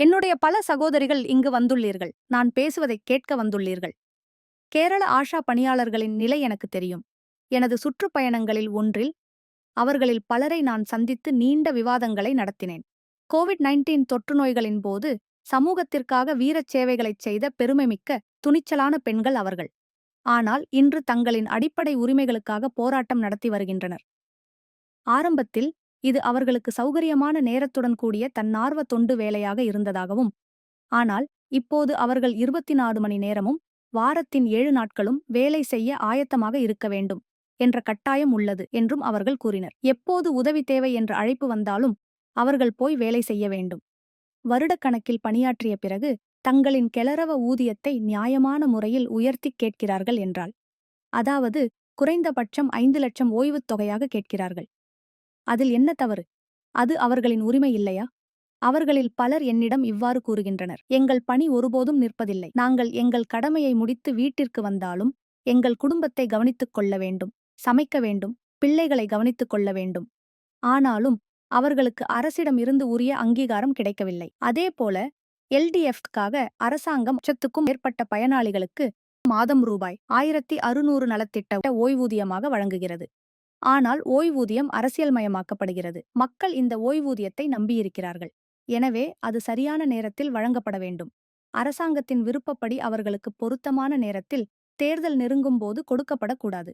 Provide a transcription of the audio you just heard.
என்னுடைய பல சகோதரிகள் இங்கு வந்துள்ளீர்கள். நான் பேசுவதை கேட்க வந்துள்ளீர்கள். கேரள ஆஷா பணியாளர்களின் நிலை எனக்கு தெரியும். எனது சுற்றுப்பயணங்களில் ஒன்றில் அவர்களில் பலரை நான் சந்தித்து நீண்ட விவாதங்களை நடத்தினேன். கோவிட் நைன்டீன் தொற்று நோய்களின் போது சமூகத்திற்காக வீரச் சேவைகளைச் செய்த பெருமைமிக்க துணிச்சலான பெண்கள் அவர்கள். ஆனால் இன்று தங்களின் அடிப்படை உரிமைகளுக்காக போராட்டம் நடத்தி வருகின்றனர். ஆரம்பத்தில் இது அவர்களுக்கு சௌகரியமான நேரத்துடன் கூடிய தன்னார்வ தொண்டு வேலையாக இருந்ததாகவும் ஆனால் இப்போது அவர்கள் இருபத்தி நாலு மணி நேரமும் வாரத்தின் ஏழு நாட்களும் வேலை செய்ய ஆயத்தமாக இருக்க வேண்டும் என்ற கட்டாயம் உள்ளது என்றும் அவர்கள் கூறினர். எப்போது உதவி தேவை என்ற அழைப்பு வந்தாலும் அவர்கள் போய் வேலை செய்ய வேண்டும். வருடக்கணக்கில் பணியாற்றிய பிறகு தங்களின் கெளரவ ஊதியத்தை நியாயமான முறையில் உயர்த்திக் கேட்கிறார்கள் என்றால் அதாவது குறைந்தபட்சம் ஐந்து லட்சம் ஓய்வுத் தொகையாக கேட்கிறார்கள். அதில் என்ன தவறு? அது அவர்களின் உரிமை இல்லையா? அவர்களில் பலர் என்னிடம் இவ்வாறு கூறுகின்றனர். எங்கள் பணி ஒருபோதும் நிற்பதில்லை. நாங்கள் எங்கள் கடமையை முடித்து வீட்டிற்கு வந்தாலும் எங்கள் குடும்பத்தை கவனித்துக் கொள்ள வேண்டும் சமைக்க வேண்டும் பிள்ளைகளை கவனித்துக் கொள்ள வேண்டும். ஆனாலும் அவர்களுக்கு அரசிடம் இருந்து உரிய அங்கீகாரம் கிடைக்கவில்லை. அதேபோல எல்டிஎஃப்காக அரசாங்கம் லட்சத்துக்கும் மேற்பட்ட பயனாளிகளுக்கு மாதம் ரூபாய் ஆயிரத்தி அறுநூறு நலத்திட்ட ஓய்வூதியமாக வழங்குகிறது. ஆனால் ஓய்வூதியம் அரசியல்மயமாக்கப்படுகிறது. மக்கள் இந்த ஓய்வூதியத்தை நம்பியிருக்கிறார்கள். எனவே அது சரியான நேரத்தில் வழங்கப்பட வேண்டும். அரசாங்கத்தின் விருப்பப்படி அவர்களுக்கு பொருத்தமான நேரத்தில் தேர்தல் நெருங்கும்போது கொடுக்கப்படக்கூடாது.